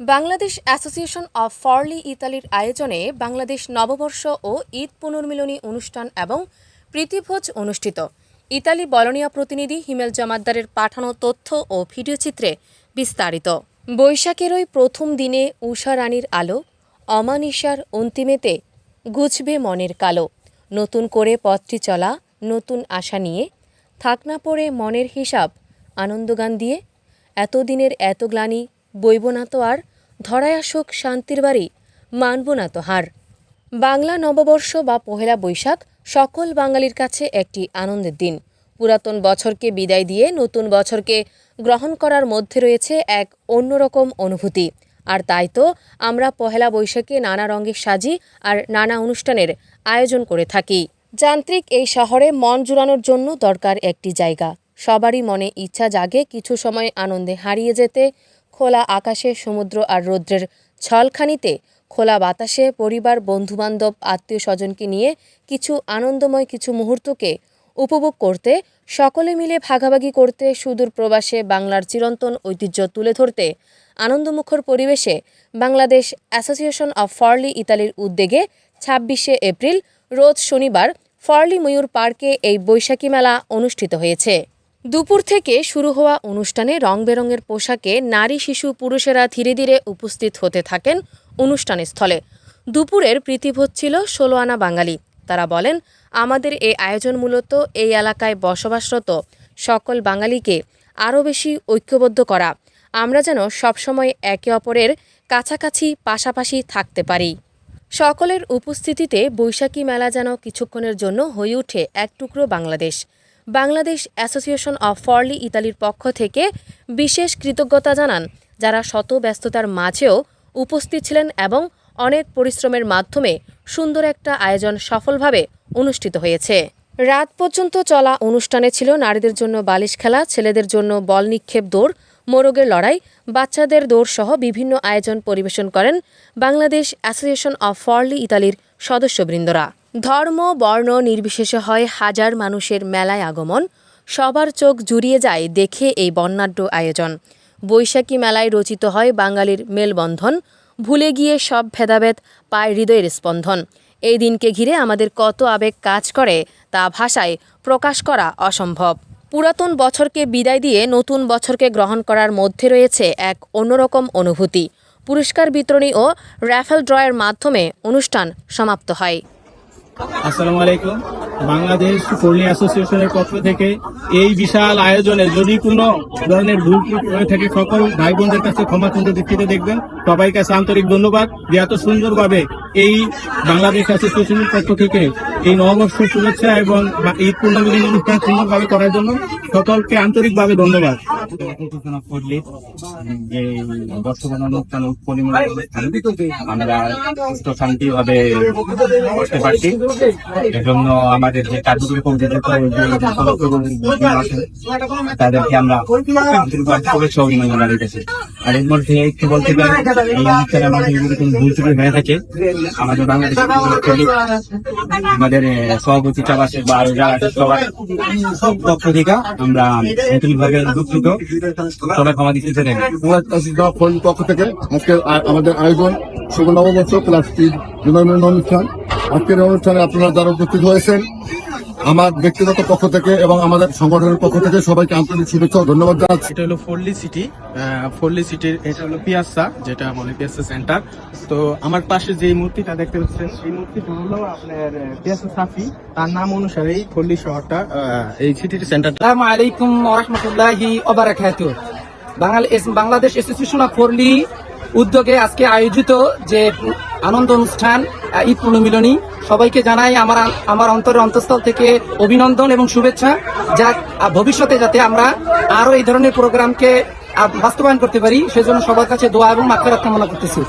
Bangladesh association of Forli ইতালির আয়োজনে বাংলাদেশ নববর্ষ ও ঈদ পুনর্মিলনী অনুষ্ঠান এবং প্রীতিভোজ অনুষ্ঠিত। ইতালি বলনিয়া প্রতিনিধি হিমেল জমাদ্দারের পাঠানো তথ্য ও ভিডিওচিত্রে বিস্তারিত। বৈশাখের ওই প্রথম দিনে উষা রানীর আলো, অমানিসার অন্তিমেতে গুছবে মনের কালো। নতুন করে পথটি চলা, নতুন আশা নিয়ে থাক না পড়ে মনের হিসাব, আনন্দগান দিয়ে। এতদিনের এত গ্লানি বইব না তো আর, ধরায় আসুক শান্তির বাড়ি, মানব না তো হার। বাংলা নববর্ষ বা পহেলা বৈশাখ সকল বাঙালির কাছে একটি আনন্দের দিন। পুরাতন বছরকে বিদায় দিয়ে নতুন বছরকে গ্রহণ করার মধ্যে রয়েছে এক অন্যরকম অনুভূতি। আর তাই তো আমরা পহেলা বৈশাখে নানা রঙের সাজি আর নানা অনুষ্ঠানের আয়োজন করে থাকি। যান্ত্রিক এই শহরে মন জুড়ানোর জন্য দরকার একটি জায়গা। সবারই মনে ইচ্ছা জাগে কিছু সময় আনন্দে হারিয়ে যেতে খোলা আকাশে সমুদ্র আর রৌদ্রের ছলখানিতে খোলা বাতাসে পরিবার, বন্ধুবান্ধব আত্মীয় স্বজনকে নিয়ে কিছু আনন্দময় কিছু মুহূর্তকে উপভোগ করতে, সকলে মিলে ভাগাভাগি করতে, সুদূর প্রবাসে বাংলার চিরন্তন ঐতিহ্য তুলে ধরতে, আনন্দমুখর পরিবেশে বাংলাদেশ অ্যাসোসিয়েশন অফ ফরলি ইতালির উদ্যোগে ছাব্বিশে এপ্রিল, রোজ শনিবার, ফরলি ময়ূর পার্কে এই বৈশাখী মেলা অনুষ্ঠিত হয়েছে। দুপুর থেকে শুরু হওয়া অনুষ্ঠানে রং বেরঙের পোশাকে নারী, শিশু, পুরুষেরা ধীরে ধীরে উপস্থিত হতে থাকেন অনুষ্ঠানের স্থলে। দুপুরের প্রীতিভোজ ছিল ষোলো আনা বাঙালি। তারা বলেন, আমাদের এই আয়োজন মূলত এই এলাকায় বসবাসরত সকল বাঙালিকে আরও বেশি ঐক্যবদ্ধ করা। আমরা যেন সবসময় একে অপরের কাছাকাছি, পাশাপাশি থাকতে পারি। সকলের উপস্থিতিতে বৈশাখী মেলা যেন কিছুক্ষণের জন্য হয়ে ওঠে এক টুকরো Bangladesh. Bangladesh association of Forli ইতালির পক্ষ থেকে বিশেষ কৃতজ্ঞতা জানান, যারা শত ব্যস্ততার মাঝেও উপস্থিত ছিলেন এবং অনেক পরিশ্রমের মাধ্যমে সুন্দর একটা আয়োজন সফলভাবে অনুষ্ঠিত হয়েছে। রাত পর্যন্ত চলা অনুষ্ঠানে ছিল নারীদের জন্য বালিশ খেলা, ছেলেদের জন্য বল নিক্ষেপ দৌড়, মোরগের লড়াই, বাচ্চাদের দৌড় সহ বিভিন্ন আয়োজন পরিবেশন করেন বাংলাদেশ অ্যাসোসিয়েশন অফ ফরলি ইতালির সদস্যবৃন্দরা। ধর্ম, বর্ণ নির্বিশেষে হয় হাজার মানুষের মেলায় আগমন। সবার চোখ জুড়িয়ে যায় দেখে এই বর্ণাঢ্য আয়োজন। বৈশাখী মেলায় রচিত হয় বাঙালির মেলবন্ধন। ভুলে গিয়ে সব ভেদাভেদ পায় হৃদয়ের স্পন্দন এই দিনকে ঘিরে আমাদের কত আবেগ কাজ করে তা ভাষায় প্রকাশ করা অসম্ভব। পুরাতন বছরকে বিদায় দিয়ে নতুন বছরকে গ্রহণ করার মধ্যে রয়েছে এক অন্যরকম অনুভূতি। পুরস্কার বিতরণী ও র্যাফেল ড্রয়ের মাধ্যমে অনুষ্ঠান সমাপ্ত হয়। আসসালামু আলাইকুম। বাংলাদেশ পল্লী অ্যাসোসিয়েশনের পক্ষ থেকে এই বিশাল আয়োজনে যদি কোনো ধরনের ভুল হয়ে থাকে, সকল ভাই বোনদের কাছে ক্ষমা সুন্দর দৃষ্টিতে দেখবেন। সবাই কাছে আন্তরিক ধন্যবাদ। যে এত সুন্দরভাবে এই বাংলাদেশ অ্যাসোসিয়েশনের পক্ষ থেকে এই নববর্ষ শুভেচ্ছা এবং ঈদ পূর্ণমিলনী অনুষ্ঠান সুন্দরভাবে করার জন্য সকলকে আন্তরিকভাবে ধন্যবাদ। যে আমরা সুস্থ শান্তি ভাবে করতে পারছি এজন্য আমাদের যে তাদেরকে আমরা আর এর মধ্যে একটু বলতে পারি হয়ে থাকে আমাদের বাংলাদেশ আমাদের সভাপতি চালাচ্ছে বা যারা সবার সব পক্ষ থেকে আমরা দুঃখিত সবাই পক্ষ থেকে। আজকে আমাদের আয়োজন শুভ নববর্ষ প্লাস অনুষ্ঠান। আজকের অনুষ্ঠানে আপনারা যারা উপস্থিত হয়েছেন আমার ব্যক্তিগত পক্ষ থেকে এবং আমাদের সংগঠনের পক্ষ থেকে সবাইকে আন্তরিক শুভেচ্ছা ও ধন্যবাদ জানাচ্ছি। এটা হলো ফোরলি সিটি ফোরলি সিটির এটা হলো পিয়াসা যেটা বলে পিয়াসা সেন্টার তো আমার পাশে যে মূর্তিটা দেখতে পাচ্ছেন সেই মূর্তিটা হলো আপনার পিয়াসা সাফি। তার নাম অনুসারেই ফোরলি শহরটা এই সিটির সেন্টারটা আসসালামু আলাইকুম ওরহমতুল্লাহি ওবারাকাত বাংলাদেশ অ্যাসোসিয়েশন অফ ফরলি উদ্যোগে আজকে আয়োজিত যে আনন্দ অনুষ্ঠান ঈদ পুনর্মিলনী। সবাইকে জানাই আমার আমার অন্তরের অন্তঃস্থল থেকে অভিনন্দন এবং শুভেচ্ছা। যা ভবিষ্যতে যাতে আমরা আরও এই ধরনের প্রোগ্রামকে বাস্তবায়ন করতে পারি, সেজন্য সবার কাছে দোয়া এবং মাফেরাত কামনা করতেছি।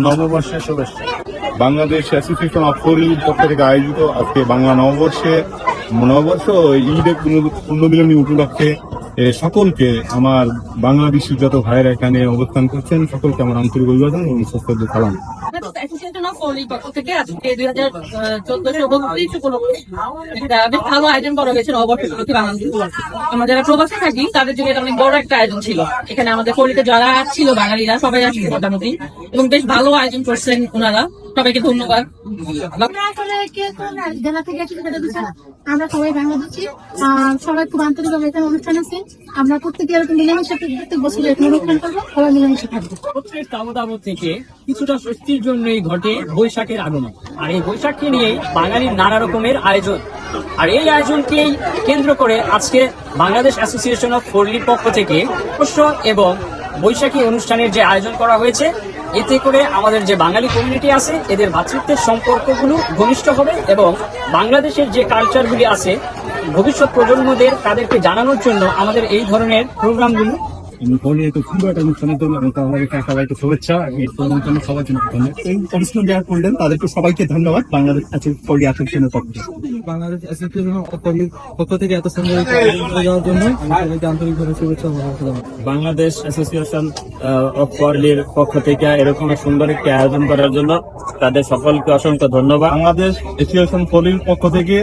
নববর্ষের শুভেচ্ছা। বাংলাদেশ অ্যাসোসিয়েশন অফ ফোরির পক্ষ থেকে আয়োজিত আজকে বাংলা নববর্ষে নববর্ষ ঈদের পূর্ণ- পূর্ণমিলনী উপলক্ষে সকলকে আমার বাংলাদেশের যত ভাইয়েরা এখানে অবস্থান করছেন, সকলকে আমার আন্তরিক অভিবাদন এবং সশ্রদ্ধ বেশ ভালো আয়োজন করা আমরা থাকি, তাদের জন্য বড় একটা আয়োজন ছিল। এখানে আমাদের ফোরলিতে যারা ছিল, বাঙালিরা সবাই আসছে মোটামুটি এবং বেশ ভালো আয়োজন করছেন ওনারা। সবাইকে ধন্যবাদ। আমরা আসলে কে কোন জেলা থেকে এসেছি সেটা বিষয় না। আমরা সবাই বাংলাদেশি। সবাই খুব আন্তরিকভাবে এখানে অনুষ্ঠান আছে। আমরা প্রত্যেকে এরকম মিলেমিশে প্রত্যেক বছর এরকম অনুষ্ঠান করব। সবাই মিলেমিশে থাকব। প্রত্যেক দাবদাবদ থেকে কিছুটা স্বস্তির জন্যই ঘটে বৈশাখের আগমন। আর এই বৈশাখকে নিয়েই বাঙালির নানা রকমের আয়োজন। আর এই আয়োজনকেই কেন্দ্র করে আজকে বাংলাদেশ অ্যাসোসিয়েশন অফ ফোরলির পক্ষ থেকে এবং বৈশাখী অনুষ্ঠানের যে আয়োজন করা হয়েছে এতে করে আমাদের যে বাঙালি কমিউনিটি আছে, এদের ভাতৃত্বের সম্পর্কগুলো ঘনিষ্ঠ হবে এবং বাংলাদেশের যে কালচারগুলি আছে, ভবিষ্যৎ প্রজন্মদের তাদেরকে জানানোর জন্য আমাদের এই ধরনের প্রোগ্রামগুলো আমি বলি একটু সুন্দর একটা অনুষ্ঠানের জন্য এবং সবাইকে শুভেচ্ছা এই জন্য সবাইকে ধন্যবাদ। এই অনুষ্ঠান যারা করলেন তাদেরকে সবাইকে ধন্যবাদ। বাংলাদেশ অ্যাসোসিয়েশনের পক্ষ থেকে বাংলাদেশ অ্যাসোসিয়েশন পক্ষ থেকে এত সুন্দর একটা আয়োজন করে যাওয়ার জন্য সবাইকে আন্তরিকভাবে শুভেচ্ছা বাংলাদেশ অ্যাসোসিয়েশন অফ ফরলির পক্ষ থেকে এরকম সুন্দর একটি আয়োজন করার জন্য তাদের সকলকে অসংখ্য ধন্যবাদ। বাংলাদেশ অ্যাসোসিয়েশন ফলির পক্ষ থেকে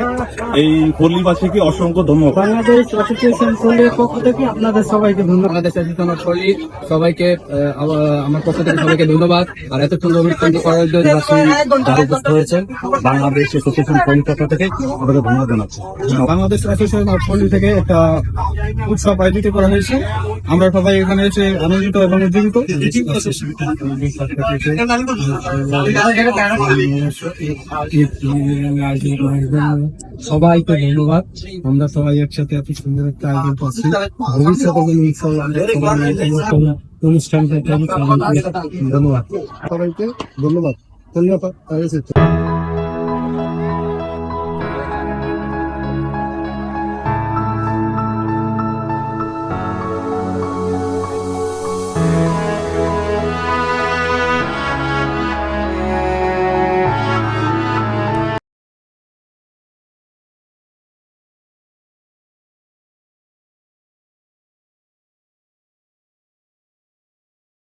এই পল্লীবাসীকে অসংখ্য ধন্যবাদ। বাংলাদেশ অ্যাসোসিয়েশন ফোরলির পক্ষ থেকে আপনাদের সবাইকে ধন্যবাদ। বাংলাদেশ অ্যাসোসিয়েশন সবাইকে আমার- আমার পক্ষ থেকে সবাইকে ধন্যবাদ। আর এত সুন্দর অনুষ্ঠানটি করার জন্য যারা উপস্থিত হয়েছেন বাংলাদেশ অ্যাসোসিয়েশন ফলির থেকে আপনাদের ধন্যবাদ জানাচ্ছি। বাংলাদেশ অ্যাসোসিয়েশন অফ ফোরলি থেকে একটা উৎসব আয়োজিত করা হয়েছে। আমরা সবাই এখানে এসে আনন্দিত এবং উজ্জীবিত সবাইকে ধন্যবাদ। আমরা সবাই একসাথে এত সুন্দর একটা আয়োজন করছি। ভবিষ্যতে কোনো উৎসব আমরা সবাই এরকম অনুষ্ঠান করতে হবে, সবাইকে ধন্যবাদ। সবাইকে ধন্যবাদ ধন্যবাদ